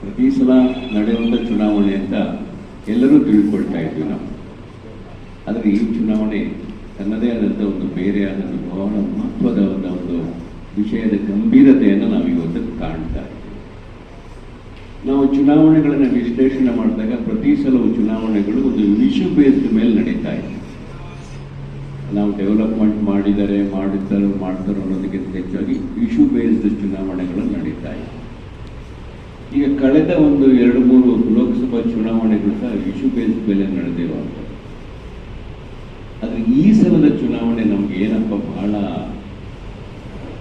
ಪ್ರತಿ ಸಲ ನಡೆಯುವಂಥ ಚುನಾವಣೆ ಅಂತ ಎಲ್ಲರೂ ತಿಳ್ಕೊಳ್ತಾ ಇದ್ವಿ ನಾವು. ಆದರೆ ಈ ಚುನಾವಣೆ ತನ್ನದೇ ಆದಂಥ ಒಂದು ಬೇರೆ ಆದಂಥ ಬಹಳ ಮಹತ್ವದ ಒಂದು ವಿಷಯದ ಗಂಭೀರತೆಯನ್ನು ನಾವು ಇವತ್ತು ಕಾಣ್ತಾ ಇದ್ದೀವಿ. ನಾವು ಚುನಾವಣೆಗಳನ್ನು ವಿಶ್ಲೇಷಣೆ ಮಾಡಿದಾಗ ಪ್ರತಿ ಸಲವು ಚುನಾವಣೆಗಳು ಒಂದು ಇಶ್ಯೂ ಬೇಸ್ಡ್ ಮೇಲೆ ನಡೀತಾ ಇದೆ ನಾವು ಡೆವಲಪ್ಮೆಂಟ್ ಮಾಡಿದರೆ ಮಾಡಿದ್ದಾರೆ ಮಾಡ್ತಾರೋ ಅನ್ನೋದಕ್ಕಿಂತ ಹೆಚ್ಚಾಗಿ ಇಶ್ಯೂ ಬೇಸ್ಡ್ ಚುನಾವಣೆಗಳು ನಡೀತಾ ಇದೆ ಈಗ ಕಳೆದ ಒಂದು ಎರಡು ಮೂರು ಲೋಕಸಭಾ ಚುನಾವಣೆಗಳು ಸಹ ಇಶ್ಯೂ ಬೇಸ್ ಮೇಲೆ ನಡೆದಿರುವ ಆದರೆ ಈ ಸಲದ ಚುನಾವಣೆ ನಮ್ಗೆ ಏನಪ್ಪ ಬಹಳ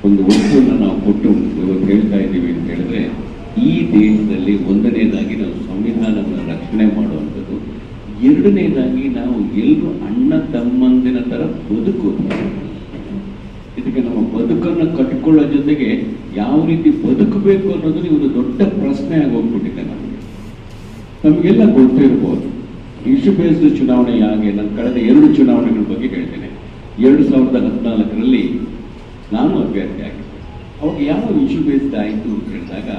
ಒಂದು ವಸ್ತುವನ್ನು ನಾವು ಕೊಟ್ಟು ಇವತ್ತು ಹೇಳ್ತಾ ಇದ್ದೀವಿ ಅಂತ ಹೇಳಿದ್ರೆ, ಈ ದೇಶದಲ್ಲಿ ಒಂದನೇದಾಗಿ ನಾವು ಸಂವಿಧಾನವನ್ನು ರಕ್ಷಣೆ ಮಾಡುವಂಥದ್ದು, ಎರಡನೇದಾಗಿ ನಾವು ಎಲ್ಲರೂ ಅಣ್ಣ ತಮ್ಮಂದಿನ ಥರ ಬದುಕೋದು ಇದಕ್ಕೆ ನಮ್ಮ ಬದುಕನ್ನು ಕಟ್ಟಿಕೊಳ್ಳೋ ಜೊತೆಗೆ ಯಾವ ರೀತಿ ಬದುಕಬೇಕು ಅನ್ನೋದು ಒಂದು ದೊಡ್ಡ ಪ್ರಶ್ನೆ ಹೋಗ್ಬಿಟ್ಟಿದೆ ನಮಗೆ. ನಮಗೆಲ್ಲ ಗೊತ್ತಿರ್ಬೋದು. ಇಶ್ಯೂ ಬೇಸ್ಡ್ ಚುನಾವಣೆ ಹಾಗೆ ನಾನು ಕಳೆದ ಎರಡು ಚುನಾವಣೆಗಳ ಬಗ್ಗೆ ಹೇಳ್ತೇನೆ. ಎರಡು ಸಾವಿರದ ಹದಿನಾಲ್ಕರಲ್ಲಿ ನಾನು ಅಭ್ಯರ್ಥಿ ಆಗಿದ್ದೆ. ಅವಾಗ ಯಾವ ಇಶ್ಯೂ ಬೇಸ್ಡ್ ಆಯಿತು ಅಂತ ಹೇಳಿದಾಗ,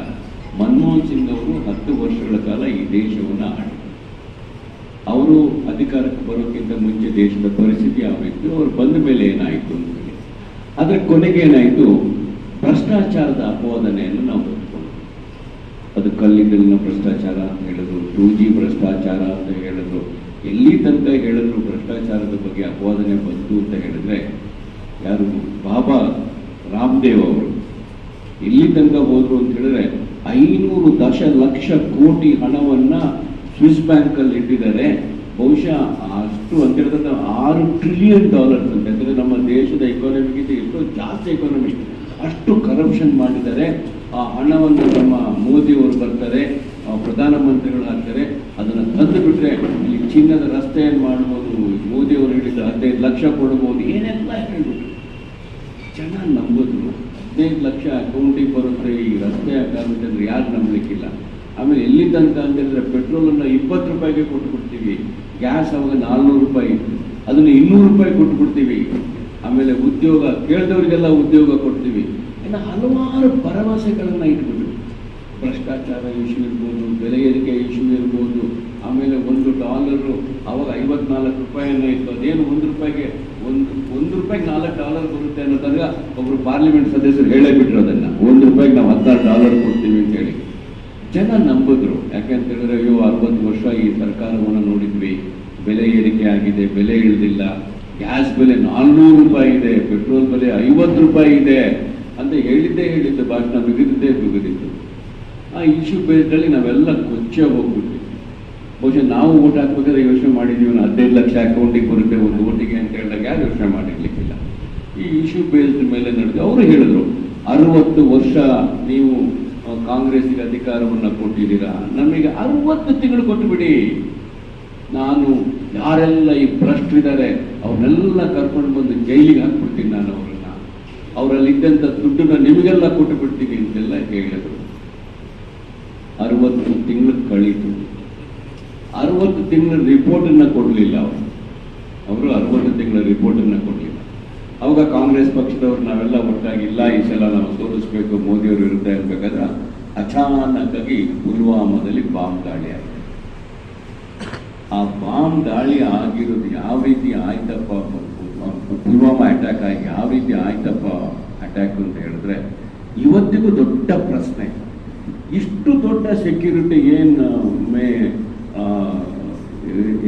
ಮನಮೋಹನ್ ಸಿಂಗ್ ಅವರು ಹತ್ತು ವರ್ಷಗಳ ಕಾಲ ಈ ದೇಶವನ್ನು ಆಡಿದರು ಅವರು ಅಧಿಕಾರಕ್ಕೆ ಬರೋಕ್ಕಿಂತ ಮುಂಚೆ ದೇಶದ ಪರಿಸ್ಥಿತಿ ಯಾವ ಇತ್ತು ಅವ್ರು ಬಂದ ಮೇಲೆ ಏನಾಯಿತು ಅಂತ ಆದರೆ ಕೊನೆಗೆ ಏನಾಯಿತು? ಭ್ರಷ್ಟಾಚಾರದ ಅಪವಾದನೆಯನ್ನು ನಾವು ಹೊತ್ಕೊಂಡ್ವಿ ಅದು ಕಲ್ಲಿದ್ದಲಿನ ಭ್ರಷ್ಟಾಚಾರ ಅಂತ ಹೇಳಿದ್ರು ಟೂ ಜಿ ಭ್ರಷ್ಟಾಚಾರ ಅಂತ ಹೇಳಿದ್ರು. ಎಲ್ಲಿ ತನಕ ಹೇಳಿದ್ರು ಭ್ರಷ್ಟಾಚಾರದ ಬಗ್ಗೆ ಅಪವಾದನೆ ಬಂತು ಅಂತ ಹೇಳಿದ್ರೆ, ಯಾರು? ಬಾಬಾ ರಾಮದೇವ್ ಅವರು. ಎಲ್ಲಿ ತನಕ ಹೋದ್ರು ಅಂತ ಹೇಳಿದ್ರೆ, ಐನೂರು ದಶಲಕ್ಷ ಕೋಟಿ ಹಣವನ್ನ ಸ್ವಿಸ್ ಬ್ಯಾಂಕ್ ಅಲ್ಲಿ ಇಟ್ಟಿದ್ದಾರೆ. ಬಹುಶಃ ಅಷ್ಟು ಅಂತ ಹೇಳಿದ್ರೆ ಆರು ಟ್ರಿಲಿಯನ್ ಡಾಲರ್ಸ್ ಅಂತ ಅಂದ್ರೆ ನಮ್ಮ ದೇಶದ ಎಕಾನಮಿಗಿಂತ ಜಾಸ್ತಿ ಎಕಾನಮಿ ಅಷ್ಟು ಕರಪ್ಷನ್ ಮಾಡಿದ್ದಾರೆ ಆ ಹಣವನ್ನು ನಮ್ಮ ಮೋದಿಯವರು ಬರ್ತಾರೆ ಪ್ರಧಾನಮಂತ್ರಿಗಳು ಆಗ್ತಾರೆ ಅದನ್ನು ತಂದು ಬಿಟ್ಟರೆ ಇಲ್ಲಿ ಚಿನ್ನದ ರಸ್ತೆಯನ್ನು ಮಾಡ್ಬೋದು? ಮೋದಿಯವರು ಹೇಳಿದ ಹದಿನೈದು ಲಕ್ಷ ಕೊಡ್ಬೋದು, ಏನೆಲ್ಲ ಹೇಳ್ಬಿಟ್ರು. ಜನ ನಂಬಿದ್ರು. ಹದಿನೈದು ಲಕ್ಷ ಅಕೌಂಟಿಗೆ ಬರುತ್ತೆ ಈ ರಸ್ತೆ ಹಾಕಾಗುತ್ತೆ ಅಂದರೆ ಯಾರು ನಂಬಲಿಕ್ಕಿಲ್ಲ. ಆಮೇಲೆ ಎಲ್ಲಿ ತನಕ ಅಂತ ಹೇಳಿದ್ರೆ ಪೆಟ್ರೋಲನ್ನು ಇಪ್ಪತ್ತು ರೂಪಾಯಿಗೆ ಕೊಟ್ಟು ಬಿಡ್ತೀವಿ ಗ್ಯಾಸ್ ಅವಾಗ ನಾಲ್ನೂರು ರೂಪಾಯಿ ಅದನ್ನು ಇನ್ನೂರು ರೂಪಾಯಿ ಕೊಟ್ಟು ಬಿಡ್ತೀವಿ ಆಮೇಲೆ ಉದ್ಯೋಗ, ಕೇಳಿದವರಿಗೆಲ್ಲ ಉದ್ಯೋಗ ಕೊಡ್ತೀವಿ. ಇನ್ನು ಹಲವಾರು ಭರವಸೆಗಳನ್ನು ಇಟ್ಬಿಟ್ಟು ಭ್ರಷ್ಟಾಚಾರ ಇಶ್ಯೂ ಇರ್ಬೋದು, ಬೆಲೆ ಏರಿಕೆ ಇಶ್ಯೂ ಇರ್ಬೋದು, ಆಮೇಲೆ ಒಂದು ಡಾಲರು, ಅವಾಗ ಐವತ್ನಾಲ್ಕು ರೂಪಾಯಿಯನ್ನ ಇತ್ತು. ಅದೇನು ಒಂದು ರೂಪಾಯಿಗೆ, ಒಂದು ಒಂದು ರೂಪಾಯಿಗೆ ನಾಲ್ಕು ಡಾಲರ್ ಬರುತ್ತೆ ಅನ್ನೋದಾಗ ಒಬ್ಬರು ಪಾರ್ಲಿಮೆಂಟ್ ಸದಸ್ಯರು ಹೇಳೇ ಬಿಟ್ರು ಅದನ್ನ. ಒಂದು ರೂಪಾಯಿಗೆ ನಾವು ಹದಿನಾರು ಡಾಲರ್ ಕೊಡ್ತೀವಿ ಅಂತ ಹೇಳಿ ಜನ ನಂಬಿದ್ರು. ಯಾಕೆಂತ ಹೇಳಿದ್ರೆ, ಅಯ್ಯೋ, ಅರವತ್ತು ವರ್ಷ ಈ ಸರ್ಕಾರವನ್ನು ನೋಡಿದ್ವಿ. ಬೆಲೆ ಏರಿಕೆ ಆಗಿದೆ, ಬೆಲೆ ಇಳಿದಿಲ್ಲ. ಗ್ಯಾಸ್ ಬೆಲೆ ನಾಲ್ನೂರು ರೂಪಾಯಿ ಇದೆ, ಪೆಟ್ರೋಲ್ ಬೆಲೆ ಐವತ್ತು ರೂಪಾಯಿ ಇದೆ ಅಂತ ಹೇಳಿದ್ದೇ ಹೇಳಿದ್ದು, ಭಾಷಣ ಬಿಗಿದಿದ್ದೇ ಬಿಗಿದಿತ್ತು ಆ ಇಶ್ಯೂ ಬೇಸ್ಡಲ್ಲಿ ನಾವೆಲ್ಲ ಕೊಚ್ಚೆ ಹೋಗ್ಬಿಟ್ವಿ. ಬಹುಶಃ ನಾವು ಓಟ್ ಹಾಕ್ಬೇಕಾದ್ರೆ ಯೋಚನೆ ಮಾಡಿದ್ದೀವಿ ಹದಿನೈದು ಲಕ್ಷ ಅಕೌಂಟಿಗೆ ಬರುತ್ತೆ ಒಂದು ಓಟಿಗೆ ಅಂತ ಹೇಳಿದಾಗ ಯಾರು ಯೋಚನೆ ಮಾಡಿರ್ಲಿಕ್ಕಿಲ್ಲ. ಈ ಇಶ್ಯೂ ಬೇಸ್ಡ್ ಮೇಲೆ ನಡೆದು ಅವರು ಹೇಳಿದ್ರು, ಅರವತ್ತು ವರ್ಷ ನೀವು ಕಾಂಗ್ರೆಸ್ಗೆ ಅಧಿಕಾರವನ್ನು ಕೊಟ್ಟಿದ್ದೀರಾ? ನಮಗೆ ಅರವತ್ತು ತಿಂಗಳು ಕೊಟ್ಟುಬಿಡಿ. ನಾನು ಯಾರೆಲ್ಲ ಈ ಭ್ರಷ್ಟರಿದ್ದಾರೆ ಅವ್ರನ್ನೆಲ್ಲ ಕರ್ಕೊಂಡು ಬಂದು ಜೈಲಿಗೆ ಹಾಕ್ಬಿಡ್ತೀನಿ ನಾನು ಅವರನ್ನ. ಅವರಲ್ಲಿ ಇದ್ದಂಥ ದುಡ್ಡನ್ನ ನಿಮಗೆಲ್ಲ ಕೊಟ್ಟು ಬಿಡ್ತೀನಿ ಅಂತೆಲ್ಲ ಹೇಳಿದ್ರು. ಅರವತ್ತು ತಿಂಗಳು ಕಳೀತು. ಅರವತ್ತು ತಿಂಗಳ ರಿಪೋರ್ಟನ್ನು ಕೊಡಲಿಲ್ಲ ಅವರು. ಅವರು ಅರವತ್ತು ತಿಂಗಳ ರಿಪೋರ್ಟನ್ನು ಕೊಡಲಿಲ್ಲ. ಅವಾಗ ಕಾಂಗ್ರೆಸ್ ಪಕ್ಷದವ್ರು ನಾವೆಲ್ಲ ಒಟ್ಟಾಗಿ ಇಲ್ಲ, ಈ ಸಲ ನಾವು ಸೋಲಿಸ್ಬೇಕು, ಮೋದಿಯವರು ಇರುತ್ತೆ ಅನ್ಬೇಕಾದ್ರೆ ಅಚಾನಕ್ಕಾಗಿ ಪುಲ್ವಾಮಾದಲ್ಲಿ ಬಾಂಬ್ ದಾಳಿ ಆಯಿತು. ಆ ಬಾಂಬ್ ದಾಳಿ ಆಗಿರೋದು ಯಾವ ರೀತಿ ಆಯ್ತಪ್ಪ ಪುಲ್ವಾಮಾ ಅಟ್ಯಾಕ್ ಆಗಿ ಯಾವ ರೀತಿ ಆಯ್ತಪ್ಪ ಅಟ್ಯಾಕ್ ಅಂತ ಹೇಳಿದ್ರೆ, ಇವತ್ತಿಗೂ ದೊಡ್ಡ ಪ್ರಶ್ನೆ. ಇಷ್ಟು ದೊಡ್ಡ ಸೆಕ್ಯೂರಿಟಿ ಏನು ಮೇ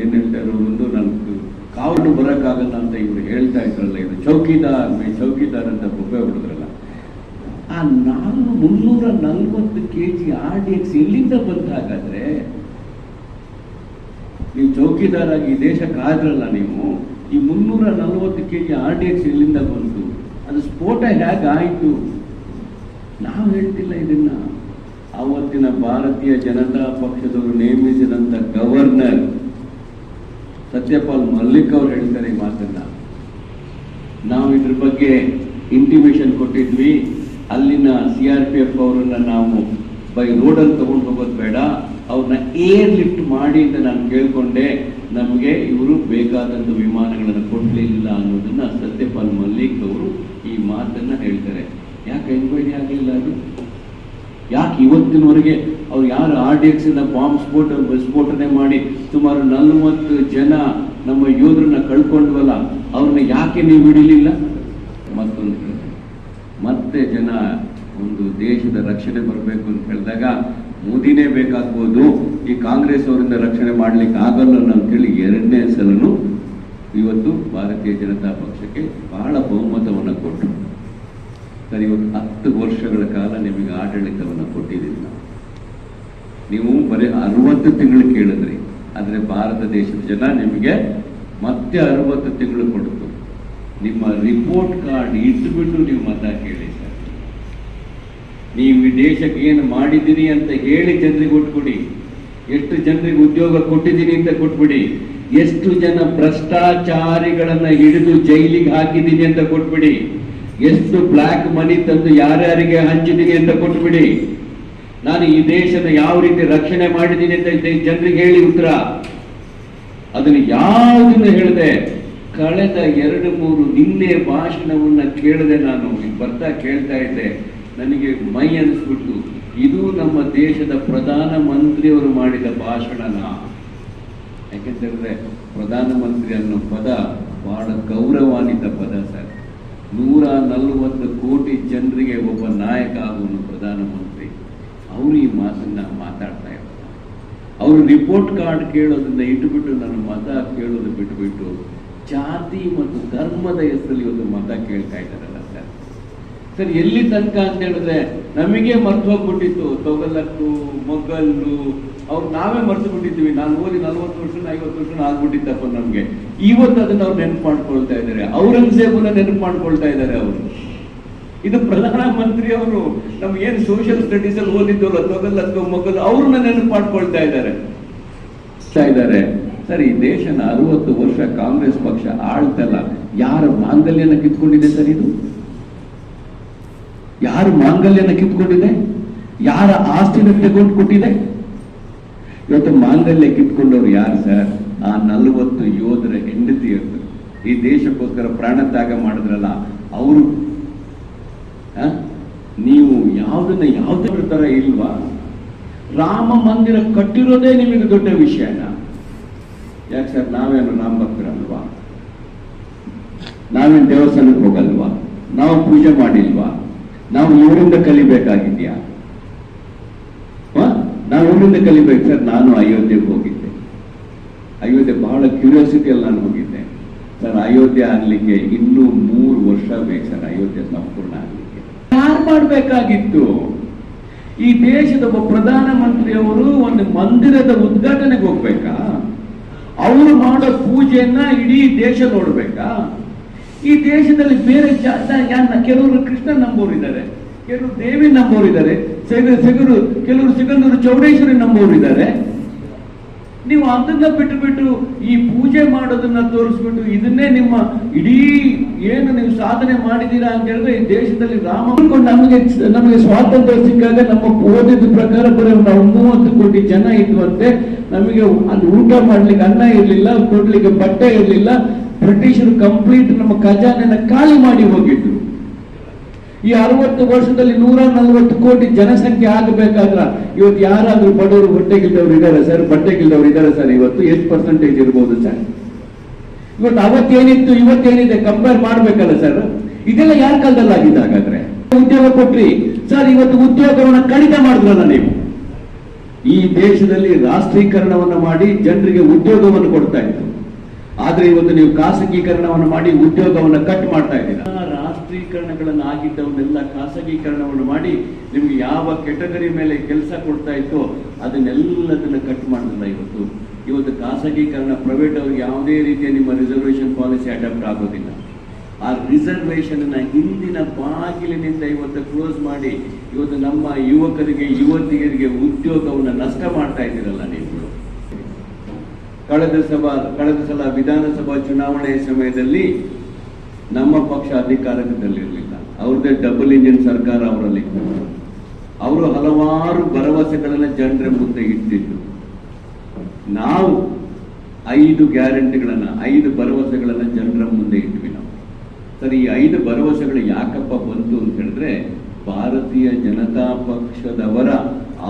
ಏನ್ ಹೇಳ್ತಾರೆ ಒಂದು ನಾನು ಕಾವಲು ಬರೋಕ್ಕಾಗಲ್ಲ ಅಂತ ಇವರು ಹೇಳ್ತಾ ಇದ್ರಲ್ಲ, ಇದು ಚೌಕಿದಾರ್ ಮೇ ಚೌಕಿದಾರ್ ಅಂತ ಗೊಬ್ಬೆ ಹೊಡೆದ್ರಲ್ಲ. ಆ ನಾನು ಮುನ್ನೂರ ನಲ್ವತ್ತು K G R D X ಎಲ್ಲಿಂದ ಬಂತ ಹಾಗಾದ್ರೆ ನೀವು ಚೌಕಿದಾರಾಗಿ ಈ ದೇಶಕ್ಕೆ ಆದ್ರಲ್ಲ ನೀವು, ಈ ಮುನ್ನೂರ ನಲವತ್ತು K G R D X ಇಲ್ಲಿಂದ ಬಂತು ಅದು ಸ್ಫೋಟ ಹೇಗಾಯಿತು? ನಾವು ಹೇಳ್ತಿಲ್ಲ ಇದನ್ನ. ಆವತ್ತಿನ ಭಾರತೀಯ ಜನತಾ ಪಕ್ಷದವರು ನೇಮಿಸಿದಂಥ ಗವರ್ನರ್ ಸತ್ಯಪಾಲ್ ಮಲ್ಲಿಕ್ ಅವರು ಹೇಳ್ತಾರೆ ಈ ಮಾತನ್ನ. ನಾವು ಇದ್ರ ಬಗ್ಗೆ ಇಂಟಿಮೇಷನ್ ಕೊಟ್ಟಿದ್ವಿ. ಅಲ್ಲಿನ ಸಿ ಆರ್ ಪಿ ಎಫ್ ಅವರನ್ನ ನಾವು ಬೈ ರೋಡಲ್ಲಿ ತಗೊಂಡು ಹೋಗೋದು ಬೇಡ. ಅವ್ರನ್ನ ಏರ್ ಲಿಫ್ಟ್ ಮಾಡಿ ಅಂತ ನಾನು ಕೇಳ್ಕೊಂಡೆ, ನಮಗೆ ಇವರು ಬೇಕಾದಂಥ ವಿಮಾನಗಳನ್ನು ಕೊಡಲಿಲ್ಲ ಅನ್ನೋದನ್ನ ಸತ್ಯಪಾಲ್ ಮಲ್ಲಿಕ್ ಅವರು ಈ ಮಾತನ್ನ ಹೇಳ್ತಾರೆ. ಯಾಕೆ ಎನ್ಕ್ವೈರಿ ಆಗಲಿಲ್ಲ ಅದು? ಯಾಕೆ ಇವತ್ತಿನವರೆಗೆ ಅವ್ರು ಯಾರು ಆರ್ ಡಿ ಎಕ್ಸ್ ಇಂದ ಬಾಂಬ್ ಸ್ಫೋಟ ವಿಸ್ಫೋಟನೆ ಮಾಡಿ ಸುಮಾರು ನಲ್ವತ್ತು ಜನ ನಮ್ಮ ಯೋಧರನ್ನ ಕಳ್ಕೊಂಡ್ವಲ್ಲ, ಅವ್ರನ್ನ ಯಾಕೆ ನೀವು ಹಿಡಿಲಿಲ್ಲ? ಮತ್ತೊಂದು. ಮತ್ತೆ ಜನ ಒಂದು ದೇಶದ ರಕ್ಷಣೆ ಬರಬೇಕು ಅಂತ ಹೇಳಿದಾಗ ಮೋದಿನೇ ಬೇಕಾಗ್ಬೋದು, ಈ ಕಾಂಗ್ರೆಸ್ ಅವರಿಂದ ರಕ್ಷಣೆ ಮಾಡ್ಲಿಕ್ಕೆ ಆಗಲ್ಲ ಅಂತೇಳಿ ಎರಡನೇ ಸಲನು ಇವತ್ತು ಭಾರತೀಯ ಜನತಾ ಪಕ್ಷಕ್ಕೆ ಬಹಳ ಬಹುಮತವನ್ನು ಕೊಟ್ಟರು ಸರ್, ಇವತ್ತು ಹತ್ತು ವರ್ಷಗಳ ಕಾಲ ನಿಮಗೆ ಆಡಳಿತವನ್ನು ಕೊಟ್ಟಿದ್ದೀವಿ ನಾವು. ನೀವು ಬರೀ ಅರವತ್ತು ತಿಂಗಳು ಕೇಳಿದ್ರಿ, ಆದರೆ ಭಾರತ ದೇಶದ ಜನ ನಿಮಗೆ ಮತ್ತೆ ಅರವತ್ತು ತಿಂಗಳು ಕೊಡ್ತು ನಿಮ್ಮ ರಿಪೋರ್ಟ್ ಕಾರ್ಡ್ ಇಟ್ಟುಬಿಟ್ಟು ನೀವು ಮತ ಕೇಳಿ. ನೀವು ಈ ದೇಶಕ್ಕೆ ಏನು ಮಾಡಿದ್ದೀರಿ ಅಂತ ಹೇಳಿ ಜನರಿಗೆ ಕೊಟ್ಬಿಡಿ. ಎಷ್ಟು ಜನರಿಗೆ ಉದ್ಯೋಗ ಕೊಟ್ಟಿದ್ದೀನಿ ಅಂತ ಕೊಟ್ಬಿಡಿ. ಎಷ್ಟು ಜನ ಭ್ರಷ್ಟಾಚಾರಿಗಳನ್ನ ಹಿಡಿದು ಜೈಲಿಗೆ ಹಾಕಿದ್ದೀನಿ ಅಂತ ಕೊಟ್ಬಿಡಿ. ಎಷ್ಟು ಬ್ಲ್ಯಾಕ್ ಮನಿ ತಂದು ಯಾರ್ಯಾರಿಗೆ ಹಂಚಿದ್ದೀನಿ ಅಂತ ಕೊಟ್ಬಿಡಿ. ನಾನು ಈ ದೇಶದ ಯಾವ ರೀತಿ ರಕ್ಷಣೆ ಮಾಡಿದ್ದೀನಿ ಅಂತ ಜನರಿಗೆ ಹೇಳಿ ಉತ್ತರ. ಅದನ್ನು ಯಾವುದನ್ನು ಹೇಳಿದೆ? ಕಳೆದ ಎರಡು ಮೂರು ನಿನ್ನೆ ಭಾಷಣವನ್ನ ಕೇಳಿದೆ ನಾನು. ಬರ್ತಾ ಕೇಳ್ತಾ ಇದ್ದೆ. ನನಗೆ ಮೈ ಅನಿಸ್ಬಿಟ್ಟು ಇದು ನಮ್ಮ ದೇಶದ ಪ್ರಧಾನ ಮಂತ್ರಿಯವರು ಮಾಡಿದ ಭಾಷಣನ. ಯಾಕೆಂತಂದ್ರೆ ಪ್ರಧಾನಮಂತ್ರಿ ಅನ್ನೋ ಪದ ಬಹಳ ಗೌರವಾನ್ವಿತ ಪದ ಸರ್. ನೂರ ನಲವತ್ತು ಕೋಟಿ ಜನರಿಗೆ ಒಬ್ಬ ನಾಯಕ ಆಗುವನು ಪ್ರಧಾನಮಂತ್ರಿ. ಅವರು ಈ ಮಾತನ್ನ ಮಾತಾಡ್ತಾ ಇರ್ತಾರೆ. ಅವರು ರಿಪೋರ್ಟ್ ಕಾರ್ಡ್ ಕೇಳೋದನ್ನ ಇಟ್ಟುಬಿಟ್ಟು ನನ್ನ ಮತ ಕೇಳೋದು ಬಿಟ್ಟುಬಿಟ್ಟು ಜಾತಿ ಮತ್ತು ಧರ್ಮದ ಹೆಸರಲ್ಲಿ ಒಂದು ಮತ ಕೇಳ್ತಾ ಇದ್ದಾರಲ್ಲ. ಸರ್, ಎಲ್ಲಿ ತನಕ ಅಂತ ಹೇಳಿದ್ರೆ ನಮಗೆ ಮರ್ತು ಹೋಗ್ಬಿಟ್ಟಿತ್ತು. ತೊಗಲಕ್ಕು ಮೊಗಲ್ಲು ಅವ್ರು ನಾವೇ ಮರ್ತು ಬಿಟ್ಟಿದ್ವಿ ನಾನು ಓದಿ ನಲ್ವತ್ತು ವರ್ಷ, ಐವತ್ತು ವರ್ಷ ಆಗ್ಬಿಟ್ಟಿತ್ತಪ್ಪ ನಮ್ಗೆ. ಇವತ್ತು ಅದನ್ನ ಅವ್ರು ನೆನಪು ಮಾಡ್ಕೊಳ್ತಾ ಇದ್ದಾರೆ. ಔರಂಗಜೇಬನ್ನ ನೆನಪು ಮಾಡ್ಕೊಳ್ತಾ ಇದ್ದಾರೆ ಅವರು. ಇದು ಪ್ರಧಾನ ಮಂತ್ರಿ ಅವರು ನಮ್ಗೆ ಏನು ಸೋಷಿಯಲ್ ಸ್ಟಡೀಸ್ ಅಲ್ಲಿ ಓದಿದ್ದಲ್ಲ ತೊಗಲಕ್ಕು ಮೊಗಲ್ ಅವ್ರನ್ನ ನೆನಪು ಮಾಡ್ಕೊಳ್ತಾ ಇದ್ದಾರೆ. ಇದ್ದಾರೆ. ಸರ್, ಈ ದೇಶನ ಅರವತ್ತು ವರ್ಷ ಕಾಂಗ್ರೆಸ್ ಪಕ್ಷ ಆಳ್ತಲ್ಲ. ಯಾರ ಮಾಂಗಲ್ಯನ ಕಿತ್ಕೊಂಡಿದೆ ಸರ್ ಇದು? ಯಾರು ಮಾಂಗಲ್ಯನ ಕಿತ್ಕೊಂಡಿದೆ? ಯಾರ ಆಸ್ತಿನ ತೆಗೊಂಡು ಕೊಟ್ಟಿದೆ? ಇವತ್ತು ಮಾಂಗಲ್ಯ ಕಿತ್ಕೊಂಡವ್ರು ಯಾರು ಸರ್? ಆ ನಲವತ್ತು ಯೋಧರ ಹೆಂಡತಿಯರು ಈ ದೇಶಕ್ಕೋಸ್ಕರ ಪ್ರಾಣ ತ್ಯಾಗ ಮಾಡಿದ್ರಲ್ಲ ಅವರು. ನೀವು ಯಾವುದನ್ನ ಯಾವುದ್ರ ತರ ಇಲ್ವಾ? ರಾಮ ಮಂದಿರ ಕಟ್ಟಿರೋದೇ ನಿಮಗೆ ದೊಡ್ಡ ವಿಷಯನ. ಯಾಕೆ ಸರ್, ನಾವೇನು ರಾಮ ಭಕ್ತರಲ್ವಾ? ನಾವೇನು ದೇವಸ್ಥಾನಕ್ಕೆ ಹೋಗಲ್ವಾ? ನಾವು ಪೂಜೆ ಮಾಡಿಲ್ವಾ? ನಾವು ಇವರಿಂದ ಕಲಿಬೇಕಾಗಿದ್ಯಾ? ನಾವು ಇವರಿಂದ ಕಲಿಬೇಕು ಸರ್. ನಾನು ಅಯೋಧ್ಯೆಗೆ ಹೋಗಿದ್ದೆ. ಅಯೋಧ್ಯೆ ಬಹಳ ಕ್ಯೂರಿಯಾಸಿಟಿಯಲ್ಲಿ ನಾನು ಹೋಗಿದ್ದೆ. ಸರ್, ಅಯೋಧ್ಯೆ ಆಗ್ಲಿಕ್ಕೆ ಇನ್ನೂ ಮೂರು ವರ್ಷ ಬೇಕು ಸರ್. ಅಯೋಧ್ಯೆ ಸಂಪೂರ್ಣ ಆಗ್ಲಿಕ್ಕೆ. ಯಾರು ಮಾಡಬೇಕಾಗಿತ್ತು? ಈ ದೇಶದ ಒಬ್ಬ ಪ್ರಧಾನಮಂತ್ರಿಯವರು ಒಂದು ಮಂದಿರದ ಉದ್ಘಾಟನೆಗೆ ಹೋಗ್ಬೇಕಾ? ಅವರು ಮಾಡೋ ಪೂಜೆಯನ್ನ ಇಡೀ ದೇಶ ನೋಡ್ಬೇಕಾ? ಈ ದೇಶದಲ್ಲಿ ಬೇರೆ ಯಾರನ್ನ ಕೆಲವರು ಕೃಷ್ಣ ನಂಬೋರು ಇದ್ದಾರೆ ಕೆಲವರು ದೇವಿ ನಂಬೋರು ಇದ್ದಾರೆ ಸಿಗರು ಕೆಲವರು ಸಿಗಂದೂರು ಚೌಡೇಶ್ವರಿ ನಂಬೋರು ಇದ್ದಾರೆ ನೀವು ಅದನ್ನ ಬಿಟ್ಟು ಬಿಟ್ಟು ಈ ಪೂಜೆ ಮಾಡೋದನ್ನ ತೋರಿಸ್ಬಿಟ್ಟು ಇದನ್ನೇ ನಿಮ್ಮ ಇಡೀ ಏನು ನೀವು ಸಾಧನೆ ಮಾಡಿದ್ದೀರಾ ಅಂತ ಹೇಳಿದ್ರೆ ಈ ದೇಶದಲ್ಲಿ ರಾಮ ನಮಗೆ ನಮಗೆ ಸ್ವಾತಂತ್ರ್ಯ ಸಿಕ್ಕಾಗ ನಮ್ಮ ಓದಿದ ಪ್ರಕಾರ ಬರೀ ನಾವು ಮೂವತ್ತು ಕೋಟಿ ಜನ ಇದ್ವಂತೆ, ನಮಗೆ ಅಲ್ಲಿ ಊಟ ಮಾಡ್ಲಿಕ್ಕೆ ಅನ್ನ ಇರಲಿಲ್ಲ, ಕೊಡ್ಲಿಕ್ಕೆ ಬಟ್ಟೆ ಇರಲಿಲ್ಲ ಬ್ರಿಟಿಷರು ಕಂಪ್ಲೀಟ್ ನಮ್ಮ ಖಜಾನೆನ ಖಾಲಿ ಮಾಡಿ ಹೋಗಿದ್ರು. ಈ ಅರವತ್ತು ವರ್ಷದಲ್ಲಿ ನೂರ ನಲವತ್ತು ಕೋಟಿ ಜನಸಂಖ್ಯೆ ಆಗಬೇಕಾದ್ರ ಇವತ್ತು ಯಾರಾದ್ರೂ ಬಡವರು ಹೊಟ್ಟೆಗಿಲ್ದವ್ರು ಇದ್ದಾರೆ ಸರ್ ಬಟ್ಟೆಗಿಲ್ದವ್ರು ಇದ್ದಾರೆ ಸರ್ ಇವತ್ತು ಎಷ್ಟು ಪರ್ಸೆಂಟೇಜ್ ಇರ್ಬೋದು ಸರ್ ಇವತ್ತು ಅವತ್ತೇನಿತ್ತು, ಇವತ್ತೇನಿದೆ ಕಂಪೇರ್ ಮಾಡ್ಬೇಕಲ್ಲ ಸರ್ ಇದೆಲ್ಲ ಯಾರ ಕಾಲದಲ್ಲಿ ಆಗಿದೆ ಹಾಗಾದ್ರೆ? ಉದ್ಯೋಗ ಕೊಟ್ರಿ. ಸರ್ ಇವತ್ತು ಉದ್ಯೋಗವನ್ನ ಕಡಿತ ಮಾಡಿದ್ರಲ್ಲ ನೀವು. ಈ ದೇಶದಲ್ಲಿ ರಾಷ್ಟ್ರೀಕರಣವನ್ನು ಮಾಡಿ ಜನರಿಗೆ ಉದ್ಯೋಗವನ್ನು ಕೊಡ್ತಾ ಇತ್ತು ಆದ್ರೆ ಇವತ್ತು ನೀವು ಖಾಸಗೀಕರಣವನ್ನು ಮಾಡಿ ಉದ್ಯೋಗವನ್ನು ಕಟ್ ಮಾಡ್ತಾ ಇದ್ದೀರಾ? ರಾಷ್ಟ್ರೀಕರಣಗಳನ್ನು ಆಗಿದ್ದವನ್ನೆಲ್ಲ ಖಾಸಗೀಕರಣವನ್ನು ಮಾಡಿ ನಿಮ್ಗೆ ಯಾವ ಕೆಟಗರಿ ಮೇಲೆ ಕೆಲಸ ಕೊಡ್ತಾ ಇತ್ತೋ ಅದನ್ನೆಲ್ಲದನ್ನ ಕಟ್ ಮಾಡಿದ್ರಲ್ಲ ಇವತ್ತು. ಇವತ್ತು ಖಾಸಗೀಕರಣ ಪ್ರೈವೇಟ್ ಅವ್ರಿಗೆ ಯಾವುದೇ ರೀತಿಯ ನಿಮ್ಮ ರಿಸರ್ವೇಷನ್ ಪಾಲಿಸಿ ಅಡಾಪ್ಟ್ ಆಗೋದಿಲ್ಲ. ಆ ರಿಸರ್ವೇಶನ್ ಹಿಂದಿನ ಬಾಗಿಲಿನಿಂದ ಇವತ್ತು ಕ್ಲೋಸ್ ಮಾಡಿ ಇವತ್ತು ನಮ್ಮ ಯುವಕರಿಗೆ, ಯುವತಿಯರಿಗೆ ಉದ್ಯೋಗವನ್ನು ನಷ್ಟ ಮಾಡ್ತಾ ಇದ್ದೀರಲ್ಲ ನೀವು. ಕಳೆದ ಸಭಾ, ಕಳೆದ ಸಲ ವಿಧಾನಸಭಾ ಚುನಾವಣೆಯ ಸಮಯದಲ್ಲಿ ನಮ್ಮ ಪಕ್ಷ ಅಧಿಕಾರದಲ್ಲಿರಲಿಲ್ಲ. ಅವ್ರದ್ದೇ ಡಬಲ್ ಇಂಜಿನ್ ಸರ್ಕಾರ ಅವರಲ್ಲಿ. ಅವರು ಹಲವಾರು ಭರವಸೆಗಳನ್ನ ಜನರ ಮುಂದೆ ಇಟ್ಟಿದ್ರು. ನಾವು ಐದು ಗ್ಯಾರಂಟಿಗಳನ್ನ, ಐದು ಭರವಸೆಗಳನ್ನ ಜನರ ಮುಂದೆ ಇಟ್ವಿ ನಾವು. ಸರಿ, ಈ ಐದು ಭರವಸೆಗಳು ಯಾಕಪ್ಪ ಬಂತು ಅಂತ ಹೇಳಿದ್ರೆ, ಭಾರತೀಯ ಜನತಾ ಪಕ್ಷದವರ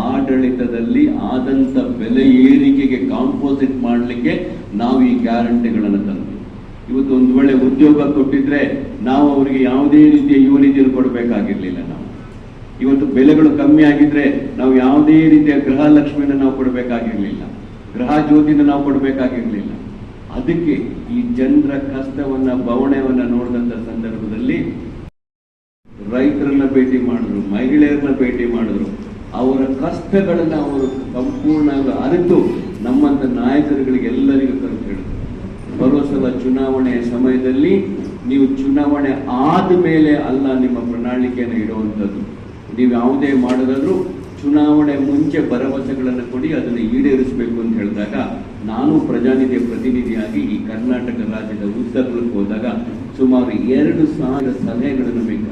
ಆಡಳಿತದಲ್ಲಿ ಆದಂತ ಬೆಲೆ ಏರಿಕೆಗೆ ಕಾಂಪೋಸಿಟ್ ಮಾಡಲಿಕ್ಕೆ ನಾವು ಈ ಗ್ಯಾರಂಟಿಗಳನ್ನು ತಂದ್ವಿ. ಇವತ್ತು ಒಂದು ವೇಳೆ ಉದ್ಯೋಗ ಕೊಟ್ಟಿದ್ರೆ ನಾವು ಅವರಿಗೆ ಯಾವುದೇ ರೀತಿಯ ಯುವನಿಧಿಯನ್ನು ಕೊಡಬೇಕಾಗಿರ್ಲಿಲ್ಲ ನಾವು. ಇವತ್ತು ಬೆಲೆಗಳು ಕಮ್ಮಿ ಆಗಿದ್ರೆ ನಾವು ಯಾವುದೇ ರೀತಿಯ ಗೃಹ ಲಕ್ಷ್ಮಿಯನ್ನು ನಾವು ಕೊಡಬೇಕಾಗಿರ್ಲಿಲ್ಲ. ಗೃಹ ಜ್ಯೋತಿನ ನಾವು ಕೊಡಬೇಕಾಗಿರ್ಲಿಲ್ಲ. ಅದಕ್ಕೆ ಈ ಜನರ ಕಷ್ಟವನ್ನ ಬವಣೆಯನ್ನ ನೋಡಿದಂತ ಸಂದರ್ಭದಲ್ಲಿ ರೈತರನ್ನ ಭೇಟಿ ಮಾಡಿದ್ರು, ಮಹಿಳೆಯರನ್ನ ಭೇಟಿ ಮಾಡಿದ್ರು. ಅವರ ಕಷ್ಟಗಳನ್ನು ಅವರು ಸಂಪೂರ್ಣವಾಗಿ ಅರಿತು ನಮ್ಮಂಥ ನಾಯಕರುಗಳಿಗೆ ಎಲ್ಲರಿಗೂ ಕರೆದು ಬರುವ ಸಲ ಚುನಾವಣೆಯ ಸಮಯದಲ್ಲಿ ನೀವು ಚುನಾವಣೆ ಆದ ಮೇಲೆ ಅಲ್ಲ ನಿಮ್ಮ ಪ್ರಣಾಳಿಕೆಯನ್ನು ಇಡುವಂಥದ್ದು. ನೀವು ಯಾವುದೇ ಮಾಡಿದ್ರು ಚುನಾವಣೆ ಮುಂಚೆ ಭರವಸೆಗಳನ್ನು ಕೊಡಿ, ಅದನ್ನು ಈಡೇರಿಸಬೇಕು ಅಂತ ಹೇಳಿದಾಗ ನಾನು ಪ್ರಜಾನಿಧಿಯ ಪ್ರತಿನಿಧಿಯಾಗಿ ಈ ಕರ್ನಾಟಕ ರಾಜ್ಯದ ಉದ್ದಗಲಕ್ಕೆ ಹೋದಾಗ ಸುಮಾರು ಎರಡು ಸಾವಿರ ಸಲಹೆಗಳನ್ನು ಬೇಕು